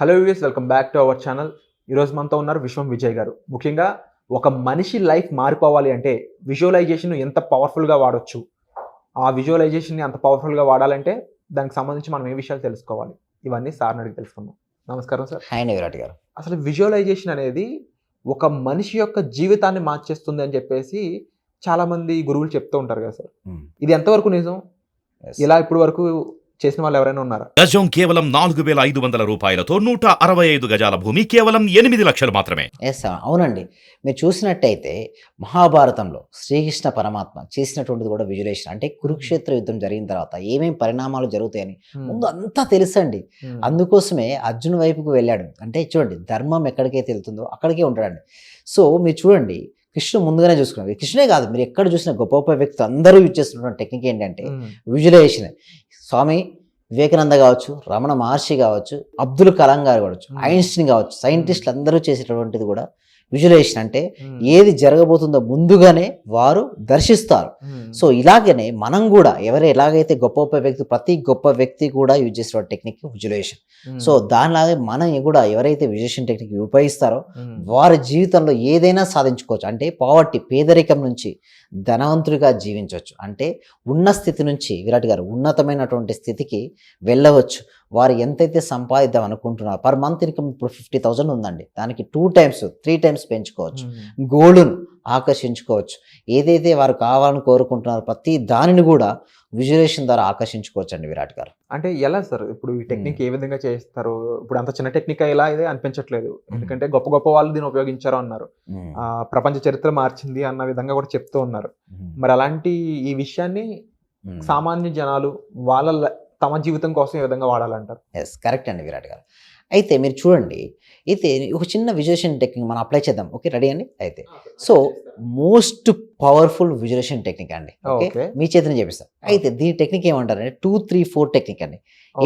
Hello US welcome back to our channel ఈరోజు మనతో ఉన్నారు విశ్వం విజయ్ గారు. ముఖ్యంగా ఒక మనిషి లైఫ్ మారిపోవాలి అంటే విజువలైజేషన్ ఎంత పవర్ఫుల్గా వాడొచ్చు? ఆ విజువలైజేషన్ని అంత పవర్ఫుల్గా వాడాలంటే దానికి సంబంధించి మనం ఏ విషయాలు తెలుసుకోవాలి? ఇవన్నీ సార్ని అడిగి తెలుసుకుందాం. నమస్కారం సార్. హాయ్ విరాట్ గారు. అసలు విజువలైజేషన్ అనేది ఒక మనిషి యొక్క జీవితాన్ని మార్చేస్తుంది అని చెప్పేసి చాలా మంది గురువులు చెప్తూ ఉంటారు కదా సార్. ఇది ఎంతవరకు నిజం. ఇలా ఇప్పటి వరకు చేసిన వాళ్ళు ఎవరైనా ఉన్నారా? గజం కేవలం నాలుగు వేల ఐదు వందల రూపాయలతో నూట అరవై ఐదు గజాల భూమి కేవలం ఎనిమిది లక్షలు మాత్రమే. ఎస్ అవునండి. మీరు చూసినట్టయితే మహాభారతంలో శ్రీకృష్ణ పరమాత్మ చేసినటువంటిది కూడా విజులేషన్. అంటే కురుక్షేత్ర యుద్ధం జరిగిన తర్వాత ఏమేమి పరిణామాలు జరుగుతాయని ముందు అంతా తెలుసండి. Hmm. అందుకోసమే అర్జున్ వైపుకు వెళ్ళాడు. అంటే చూడండి ధర్మం ఎక్కడికైతే వెళ్తుందో అక్కడికే ఉంటాడండి. సో మీరు చూడండి కృష్ణుడు ముందుగానే చూసుకున్నారు కృష్ణుడే కాదు మీరు ఎక్కడ చూసిన గొప్ప గొప్ప వ్యక్తులు అందరూ యూజ్ చేస్తున్న టెక్నిక్ ఏంటంటే. విజువలైజేషన్ స్వామి వివేకానంద కావచ్చు రమణ మహర్షి కావచ్చు అబ్దుల్ కలాం గారు కావచ్చు. ఐన్స్టీన్ కావచ్చు సైంటిస్టులు అందరూ చేసేటటువంటిది కూడా విజువలైజేషన్ అంటే. ఏది జరగబోతుందో ముందుగానే వారు దర్శిస్తారు. సో ఇలాగనే మనం కూడా ఎవరు ఎలాగైతే గొప్ప గొప్ప వ్యక్తి ప్రతి గొప్ప వ్యక్తి కూడా యూజ్ చేసిన టెక్నిక్ విజువలైజేషన్ Hmm. సో దానిలాగే మనం కూడా ఎవరైతే విజువలైజేషన్ టెక్నిక్ ఉపయోగిస్తారో. వారి జీవితంలో ఏదైనా సాధించుకోవచ్చు అంటే పావర్టీ పేదరికం నుంచి ధనవంతుడిగా జీవించవచ్చు అంటే ఉన్న స్థితి నుంచి విరాట్ గారు ఉన్నతమైనటువంటి స్థితికి వెళ్ళవచ్చు వారు ఎంతైతే సంపాదిద్దాం అనుకుంటున్నారో పర్ మంత్ ఇన్కమ్ ఇప్పుడు ఫిఫ్టీ థౌజండ్ ఉందండి. దానికి టూ టైమ్స్ త్రీ టైమ్స్ పెంచుకోవచ్చు. గోల్డ్ను ఆకర్షించుకోవచ్చు. ఏదైతే వారు కావాలని కోరుకుంటున్నారో ప్రతి దానిని కూడా విజువలేషన్ ద్వారా ఆకర్షించుకోవచ్చు అండి విరాట్ గారు. అంటే ఎలా సార్? ఇప్పుడు ఈ టెక్నిక్ ఏ విధంగా చేస్తారు? ఇప్పుడు అంత చిన్న టెక్నిక్ ఎలా ఇదే అనిపించట్లేదు. ఎందుకంటే గొప్ప గొప్ప వాళ్ళు దీన్ని ఉపయోగించారు అన్నారు. ప్రపంచ చరిత్ర మార్చింది అన్న విధంగా కూడా చెప్తూ ఉన్నారు. మరి అలాంటి ఈ విషయాన్ని. సామాన్య జనాలు వాళ్ళ తమ జీవితం కోసం ఏ విధంగా వాడాలంటారు? ఎస్ కరెక్ట్ అండి విరాట్ గారు. అయితే మీరు చూడండి అయితే ఒక చిన్న విజువలేషన్ టెక్నిక్ మనం అప్లై చేద్దాం. ఓకే రెడీ అండి? అయితే so most powerful visualisation technique అండి. ఓకే? మీ చేతిని చేపిస్తాం. అయితే దీని టెక్నిక్ ఏమంటారంటే టూ త్రీ ఫోర్ టెక్నిక్ అండి.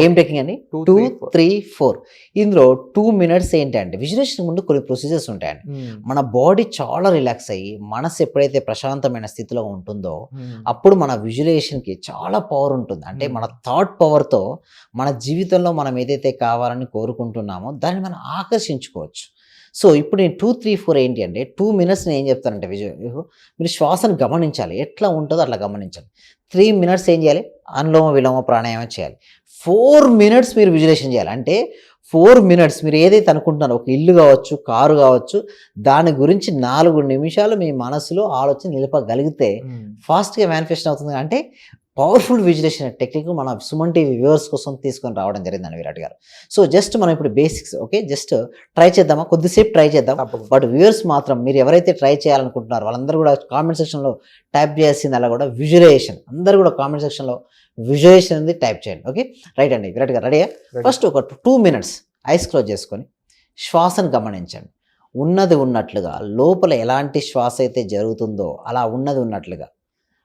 ఏం టెక్నిక్ అండి? Two three four. ఇందులో టూ మినిట్స్ ఏంటంటే విజువలేషన్ ముందు కొన్ని ప్రొసీజర్స్ ఉంటాయండి. మన బాడీ చాలా రిలాక్స్ అయ్యి మనసు ఎప్పుడైతే ప్రశాంతమైన స్థితిలో ఉంటుందో అప్పుడు మన విజువలైజేషన్కి చాలా పవర్ ఉంటుంది. అంటే. మన థాట్ పవర్తో మన జీవితంలో మనం ఏదైతే కావాలని కోరుకుంటున్నామో దాన్ని మనం ఆకర్షించుకోవచ్చు. సో ఇప్పుడు నేను టూ త్రీ ఫోర్ ఏంటి అంటే టూ మినిట్స్ నేను ఏం చెప్తానంటే విజువల్ మీరు శ్వాసను గమనించాలి. ఎట్లా ఉంటుందో అట్లా గమనించాలి. త్రీ మినిట్స్ ఏం చేయాలి? అనులోమ విలోమ ప్రాణాయామం చేయాలి. ఫోర్ మినిట్స్ మీరు విజువలేషన్ చేయాలి. అంటే ఫోర్ మినిట్స్ మీరు ఏదైతే అనుకుంటున్నారో ఒక ఇల్లు కావచ్చు కారు కావచ్చు దాని గురించి నాలుగు నిమిషాలు మీ మనసులో ఆలోచన నిలపగలిగితే ఫాస్ట్గా మేనిఫెస్టేషన్ అవుతుంది. అంటే పవర్ఫుల్ విజులేషన్ టెక్నిక్ మన సుమన్ టీవీ వ్యూవర్స్ కోసం తీసుకొని రావడం జరిగిందండి విరాట్ గారు. సో జస్ట్ మనం ఇప్పుడు బేసిక్స్ ఓకే జస్ట్ ట్రై చేద్దామా? కొద్దిసేపు ట్రై చేద్దాం. బట్ వ్యూవర్స్ మాత్రం మీరు ఎవరైతే ట్రై చేయాలనుకుంటున్నారో వాళ్ళందరూ కూడా కామెంట్ సెక్షన్లో టైప్ చేయాల్సింది అలా కూడా విజువలైజేషన్ అందరూ కూడా కామెంట్ సెక్షన్లో విజువలైజేషన్ అనేది టైప్ చేయండి ఓకే రైట్ అండి విరాట్ గారు రెడీయా. ఫస్ట్ ఒక టూ మినిట్స్ ఐస్ క్లోజ్ చేసుకొని శ్వాసను గమనించండి. ఉన్నది ఉన్నట్లుగా లోపల ఎలాంటి శ్వాస అయితే జరుగుతుందో అలా ఉన్నది ఉన్నట్లుగా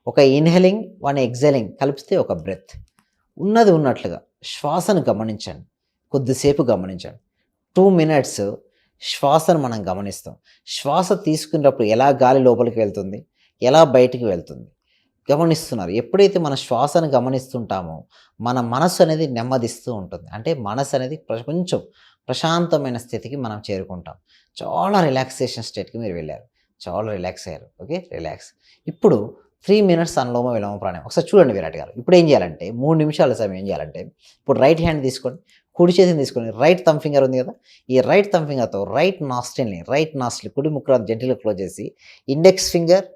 ఒక ఇన్హెలింగ్ వన్ ఎగ్జెలింగ్ కలిపితే ఒక బ్రెత్. ఉన్నది ఉన్నట్లుగా శ్వాసను గమనించండి. కొద్దిసేపు గమనించండి. టూ మినిట్స్ శ్వాసను మనం గమనిస్తాం. శ్వాస తీసుకున్నప్పుడు ఎలా గాలి లోపలికి వెళ్తుంది? ఎలా బయటికి వెళ్తుంది? గమనిస్తున్నారు. ఎప్పుడైతే మన శ్వాసను గమనిస్తుంటామో మన మనసు అనేది నెమ్మదిస్తూ ఉంటుంది. అంటే మనసు అనేది ప్ర- కొంచెం ప్రశాంతమైన స్థితికి మనం చేరుకుంటాం. చాలా రిలాక్సేషన్ స్టేట్కి మీరు వెళ్ళారు. చాలా రిలాక్స్ అయ్యారు. ఓకే? రిలాక్స్. ఇప్పుడు త్రీ మినిట్స్ అనులోమ విలోమ ప్రాణాయామం ఒకసారి చూడండి విరాట్ గారు. ఇప్పుడు ఏం చేయాలంటే మూడు నిమిషాల సమయం ఏం చేయాలంటే ఇప్పుడు రైట్ హ్యాండ్ తీసుకోండి కుడి చేతిని తీసుకొని రైట్ థమ్ ఫింగర్ ఉంది కదా? ఈ రైట్ థమ్ ఫింగర్తో రైట్ నాస్టిల్ని రైట్ నాస్టిల్ కుడి ముక్కలు జంటిలో క్లోజ్ చేసి index finger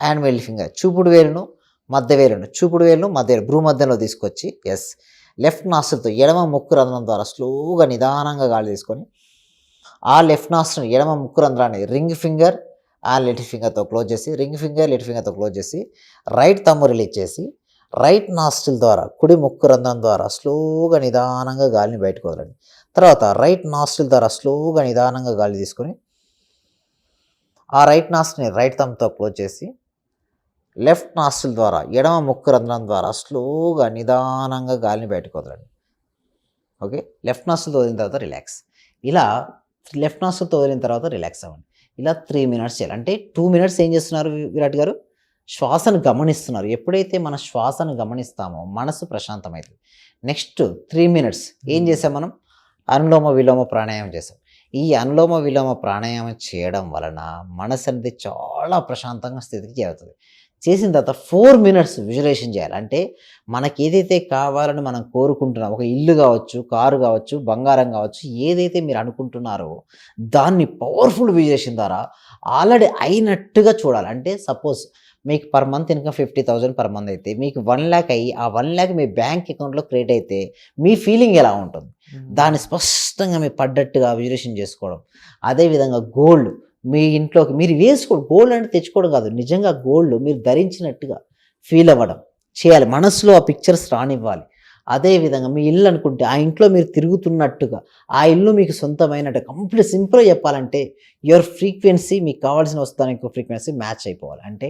and middle finger చూపుడు వేలును మధ్య వేలును. చూపుడు వేలును మధ్య బ్రూ భ్రూ మధ్యలో తీసుకొచ్చి ఎస్ లెఫ్ట్ నాస్టిల్తో ఎడమ ముక్కు రంధ్రం ద్వారా స్లోగా నిదానంగా గాలి తీసుకొని ఆ లెఫ్ట్ నాస్టిల్ ఎడమ ముక్కు రంధ్రాన్ని రింగ్ ఫింగర్ ఆ లిటిల్ ఫింగర్తో క్లోజ్ చేసి రింగ్ ఫింగర్ లిటిల్ ఫింగర్తో క్లోజ్ చేసి రైట్ తమ్ము రిలీజ్ చేసి రైట్ నాస్టిల్ ద్వారా కుడి ముక్కు రంధ్రం ద్వారా స్లోగా నిదానంగా గాలిని బయటకు వదలండి. తర్వాత రైట్ నాస్టిల్ ద్వారా స్లోగా నిదానంగా గాలి తీసుకొని ఆ రైట్ నాస్టిల్ని రైట్ తమ్తో క్లోజ్ చేసి లెఫ్ట్ నాస్టిల్ ద్వారా ఎడమ ముక్కు రంధ్రం ద్వారా స్లోగా నిదానంగా గాలిని బయటకు వదలండి. ఓకే? లెఫ్ట్ నాస్టిల్తో వదిలిన తర్వాత రిలాక్స్. ఇలా లెఫ్ట్ నాస్టిల్తో వదిలిన తర్వాత రిలాక్స్ అవ్వండి. ఇలా త్రీ మినిట్స్ చేయాలి. అంటే టూ మినిట్స్ ఏం చేస్తున్నారు విరాట్ గారు? శ్వాసను గమనిస్తున్నారు. ఎప్పుడైతే మన శ్వాసను గమనిస్తామో మనసు ప్రశాంతమవుతుంది నెక్స్ట్ త్రీ మినిట్స్ ఏం చేసాం మనం? అనులోమ విలోమ ప్రాణాయామం చేస్తాం ఈ అనులోమ విలోమ ప్రాణాయామం చేయడం వలన మనసు అనేది చాలా ప్రశాంతంగా స్థితికి చేరుతుంది. చేసిన తర్వాత ఫోర్ మినిట్స్ విజువలైజేషన్ చేయాలి. అంటే మనకి ఏదైతే కావాలని మనం కోరుకుంటున్నాం ఒక ఇల్లు కావచ్చు కారు కావచ్చు బంగారం కావచ్చు ఏదైతే మీరు అనుకుంటున్నారో దాన్ని పవర్ఫుల్ విజువలైజేషన్ ద్వారా ఆల్రెడీ అయినట్టుగా చూడాలి. అంటే సపోజ్ మీకు per month income fifty thousand per month అయితే మీకు వన్ ల్యాక్ అయ్యి ఆ వన్ ల్యాక్ మీ బ్యాంక్ అకౌంట్లో క్రియేట్ అయితే మీ ఫీలింగ్ ఎలా ఉంటుంది? దాన్ని స్పష్టంగా మీరు పడ్డట్టుగా విజులేషన్ చేసుకోవడం. అదేవిధంగా గోల్డ్. మీ ఇంట్లోకి మీరు వేసుకోండి గోల్డ్ అంటే తెచ్చుకోవడం కాదు. నిజంగా గోల్డ్ మీరు ధరించినట్టుగా ఫీల్ అవ్వడం. చేయాలి. మనసులో ఆ పిక్చర్స్ రానివ్వాలి. అదేవిధంగా మీ ఇల్లు అనుకుంటే ఆ ఇంట్లో మీరు తిరుగుతున్నట్టుగా ఆ ఇల్లు మీకు సొంతమైనట్టు కంప్లీట్ సింపుల్గా చెప్పాలంటే యువర్ ఫ్రీక్వెన్సీ మీకు కావాల్సిన వస్తానికి ఫ్రీక్వెన్సీ మ్యాచ్ అయిపోవాలి. అంటే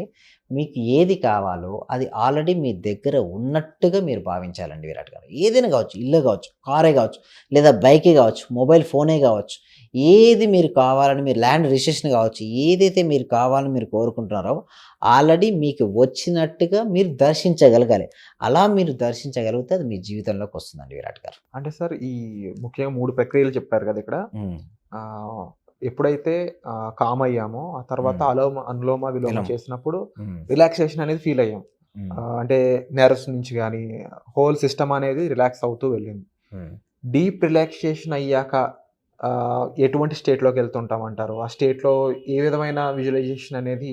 మీకు ఏది కావాలో అది ఆల్రెడీ మీ దగ్గర ఉన్నట్టుగా మీరు భావించాలండి విరాట్ గారు. ఏదైనా కావచ్చు ఇల్లు కావచ్చు కారే కావచ్చు లేదా బైకే కావచ్చు మొబైల్ ఫోనే కావచ్చు ఏది మీరు కావాలని మీరు ల్యాండ్ రిజిస్ట్రేషన్ కావచ్చు ఏదైతే మీరు కావాలని మీరు కోరుకుంటున్నారో ఆల్రెడీ మీకు వచ్చినట్టుగా మీరు దర్శించగలగాలి. అలా మీరు దర్శించగలిగితే అది మీ జీవితంలోకి వస్తుందండి విరాట్ గారు. అంటే సార్ ఈ ముఖ్యంగా మూడు ప్రక్రియలు చెప్పారు కదా ఇక్కడ. ఎప్పుడైతే కామ్ అయ్యామో ఆ తర్వాత. అలోమ అనులోమ విలోమ. చేసినప్పుడు రిలాక్సేషన్ అనేది ఫీల్ అయ్యాం. అంటే నెర్వ్స్ నుంచి కానీ హోల్ సిస్టమ్ అనేది రిలాక్స్ అవుతూ వెళ్ళింది. డీప్ రిలాక్సేషన్ అయ్యాక ఎటువంటి స్టేట్లోకి వెళ్తుంటాం అంటారు ఆ స్టేట్లో ఏ విధమైన విజువలైజేషన్ అనేది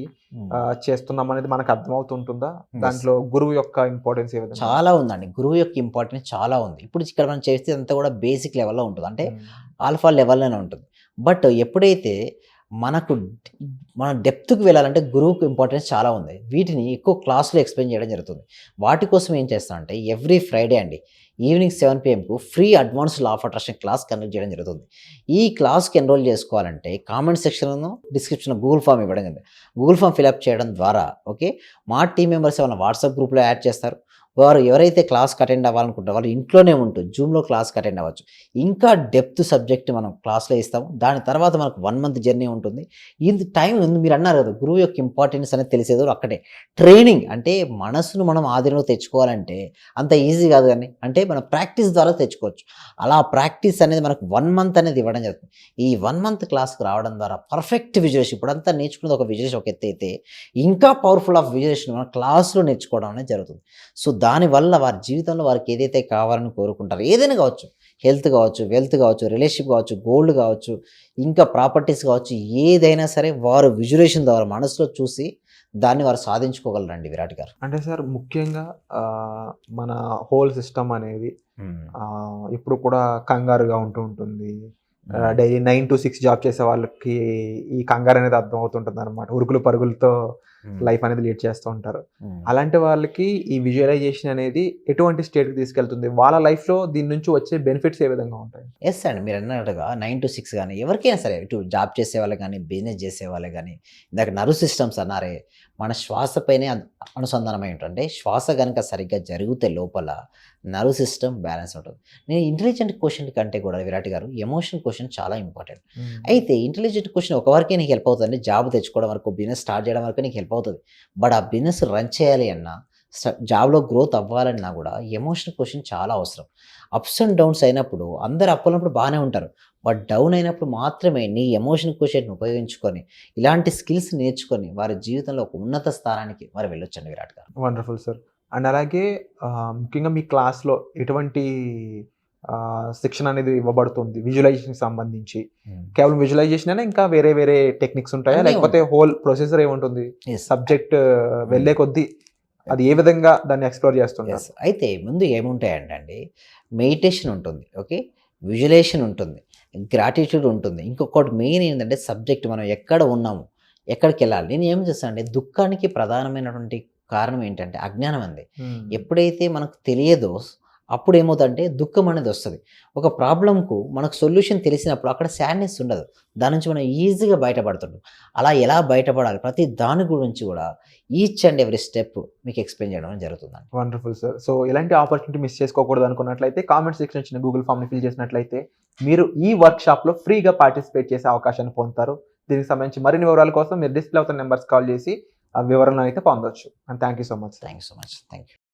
ఆ, చేస్తున్నాం అనేది మనకు అర్థమవుతుంటుందా? దాంట్లో గురువు యొక్క ఇంపార్టెన్స్ ఏ విధంగా? చాలా ఉందండి. గురువు యొక్క ఇంపార్టెన్స్ చాలా ఉంది. ఇప్పుడు ఇక్కడ మనం చేస్తే అంతా కూడా బేసిక్ లెవెల్లో ఉంటుంది. అంటే ఆల్ఫా లెవెల్లోనే ఉంటుంది. బట్ ఎప్పుడైతే మనకు మన డెప్త్కి వెళ్ళాలంటే గురువుకు ఇంపార్టెన్స్ చాలా ఉంది. వీటిని ఎక్కువ క్లాస్లో ఎక్స్ప్లెయిన్ చేయడం జరుగుతుంది. వాటి కోసం ఏం చేస్తాం అంటే ఎవ్రీ ఫ్రైడే అండి evening seven పిఎంకు free advance law of attraction class conduct చేయడం జరుగుతుంది. ఈ క్లాస్కి ఎన్రోల్ చేసుకోవాలంటే కామెంట్ సెక్షన్లో డిస్క్రిప్షన్లో గూగుల్ ఫామ్ ఇవ్వడం జరిగింది గూగుల్ ఫామ్ ఫిలప్ చేయడం ద్వారా ఓకే మా టీం మెంబర్స్ ఏమైనా వాట్సాప్ గ్రూప్లో యాడ్ చేస్తారు? వారు ఎవరైతే క్లాస్కి అటెండ్ అవ్వాలనుకుంటారో వాళ్ళు ఇంట్లోనే ఉంటూ జూమ్లో క్లాస్కి అటెండ్ అవ్వచ్చు. ఇంకా డెప్త్ సబ్జెక్ట్ మనం క్లాస్లో ఇస్తాము. దాని తర్వాత మనకు వన్ మంత్ జర్నీ ఉంటుంది. ఇది టైం ఉంది. మీరు అన్నారు కదా గురువు యొక్క ఇంపార్టెన్స్ అనేది తెలిసేదో అక్కడే. ట్రైనింగ్ అంటే మనసును మనం ఆధీనంలో తెచ్చుకోవాలంటే అంత ఈజీ కాదు కానీ అంటే మనం ప్రాక్టీస్ ద్వారా తెచ్చుకోవచ్చు. అలా ప్రాక్టీస్ అనేది మనకు వన్ మంత్ అనేది ఇవ్వడం జరుగుతుంది. ఈ వన్ మంత్ క్లాస్కి రావడం ద్వారా పర్ఫెక్ట్ విజువేషన్ ఇప్పుడు అంతా నేర్చుకున్నది ఒక విజువేషన్ ఒక ఎత్తు అయితే ఇంకా పవర్ఫుల్ ఆఫ్ విజువేషన్ మనం క్లాస్లో నేర్చుకోవడం అనేది జరుగుతుంది. సో దానివల్ల వారి జీవితంలో వారికి ఏదైతే కావాలని కోరుకుంటారో ఏదైనా కావచ్చు హెల్త్ కావచ్చు వెల్త్ కావచ్చు రిలేషన్షిప్ కావచ్చు గోల్డ్ కావచ్చు ఇంకా ప్రాపర్టీస్ కావచ్చు ఏదైనా సరే వారు విజువలేషన్ ద్వారా మనసులో చూసి దాన్ని వారు సాధించుకోగలరండి విరాట్ గారు. అంటే సార్ ముఖ్యంగా మన హోల్ సిస్టమ్ అనేది ఇప్పుడు కూడా కంగారుగా ఉంటూ ఉంటుంది. Daily nine to six job చేసే వాళ్ళకి ఈ కంగారు అనేది అర్థం అవుతుంటుంది అనమాట ఉరుకులు పరుగులతో లైఫ్ అనేది లీడ్ చేస్తూ ఉంటారు. అలాంటి వాళ్ళకి ఈ విజువలైజేషన్ అనేది ఎటువంటి స్టేట్కి తీసుకెళ్తుంది? వాళ్ళ లైఫ్లో దీని నుంచి వచ్చే బెనిఫిట్స్ ఏ విధంగా ఉంటాయి? ఎస్ అండి మీరు అన్నట్టుగా నైన్ టు సిక్స్ కానీ ఎవరికైనా సరే ఇటు జాబ్ చేసే వాళ్ళు కానీ బిజినెస్ చేసే వాళ్ళు కానీ ఇందాక నర్వ్ సిస్టమ్స్ అన్నారే మన శ్వాసపైనే అను- అనుసంధానమై ఉంటుంది శ్వాస కనుక సరిగ్గా జరిగితే లోపల నర్వ్ సిస్టమ్ బ్యాలెన్స్ ఉంటుంది. నేను ఇంటెలిజెంట్ క్వశ్చన్ కంటే కూడా విరాట్ గారు ఎమోషన్ క్వశ్చన్ చాలా ఇంపార్టెంట్ అయితే ఇంటెలిజెంట్ క్వశ్చన్ ఒక వరకే నీకు హెల్ప్ అవుతుంది. జాబ్ తెచ్చుకోవడం వరకు బిజినెస్ స్టార్ట్ చేయడం వరకు నీకు హెల్ప్ అవుతుంది. బట్ ఆ బిజినెస్ రన్ చేయాలి అన్నా జాబ్లో గ్రోత్ అవ్వాలన్నా కూడా ఎమోషనల్ క్వశ్చన్ చాలా అవసరం. అప్స్ అండ్ డౌన్స్ అయినప్పుడు అందరు అప్పులప్పుడు బాగానే ఉంటారు. బట్ డౌన్ అయినప్పుడు మాత్రమే నీ ఎమోషన్ క్వశ్చన్ ఉపయోగించుకొని ఇలాంటి స్కిల్స్ నేర్చుకొని వారి జీవితంలో ఒక ఉన్నత స్థానానికి వారు వెళ్ళొచ్చండి విరాట్ గారు. Wonderful sir. అండ్ అలాగే ముఖ్యంగా మీ క్లాస్లో ఎటువంటి శిక్షణ అనేది ఇవ్వబడుతుంది విజువలైజేషన్ సంబంధించి. కేవలం విజువలైజేషన్ అయినా ఇంకా వేరే వేరే టెక్నిక్స్ ఉంటాయా? లేకపోతే హోల్ ప్రొసెసర్ ఏముంటుంది. సబ్జెక్ట్ వెళ్ళే కొద్దీ అది ఏ విధంగా దాన్ని ఎక్స్ప్లోర్ Yes. అయితే ముందు ఏముంటాయంటే అండి మెడిటేషన్ ఉంటుంది. ఓకే? విజువలేషన్ ఉంటుంది. గ్రాటిట్యూడ్ ఉంటుంది. ఇంకొకటి మెయిన్ ఏంటంటే సబ్జెక్ట్ మనం ఎక్కడ ఉన్నాము ఎక్కడికి వెళ్ళాలి? నేను ఏం చేస్తాను అంటే దుఃఖానికి ప్రధానమైనటువంటి కారణం ఏంటంటే అజ్ఞానం అంది Hmm. ఎప్పుడైతే మనకు తెలియదో అప్పుడు ఏమవుతుందంటే దుఃఖం అనేది వస్తుంది. ఒక ప్రాబ్లంకు మనకు సొల్యూషన్ తెలిసినప్పుడు అక్కడ సాడ్నెస్ ఉండదు. దాని నుంచి మనం ఈజీగా బయటపడుతుంటాం. అలా ఎలా బయటపడాలి? ప్రతి దాని గురించి కూడా ఈచ్ అండ్ ఎవ్రీ స్టెప్ మీకు ఎక్స్ప్లెయిన్ చేయడం జరుగుతుందండి వండర్ఫుల్ సార్. సో ఇలాంటి ఆపర్చునిటీ మిస్ చేసుకోకూడదు అనుకున్నట్లయితే కామెంట్ సెక్షన్ ఇచ్చిన గూగుల్ ఫామ్ని ఫిల్ చేసినట్లయితే మీరు ఈ వర్క్ షాప్లో ఫ్రీగా పార్టిసిపేట్ చేసే అవకాశాన్ని పొందుతారు. దీనికి సంబంధించి మరిన్ని వివరాల కోసం మీరు డిస్ప్లే అవుతున్న నెంబర్స్ కాల్ చేసి ఆ వివరాలను అయితే పొందొచ్చు. And thank you so much thank you so much. Thank you.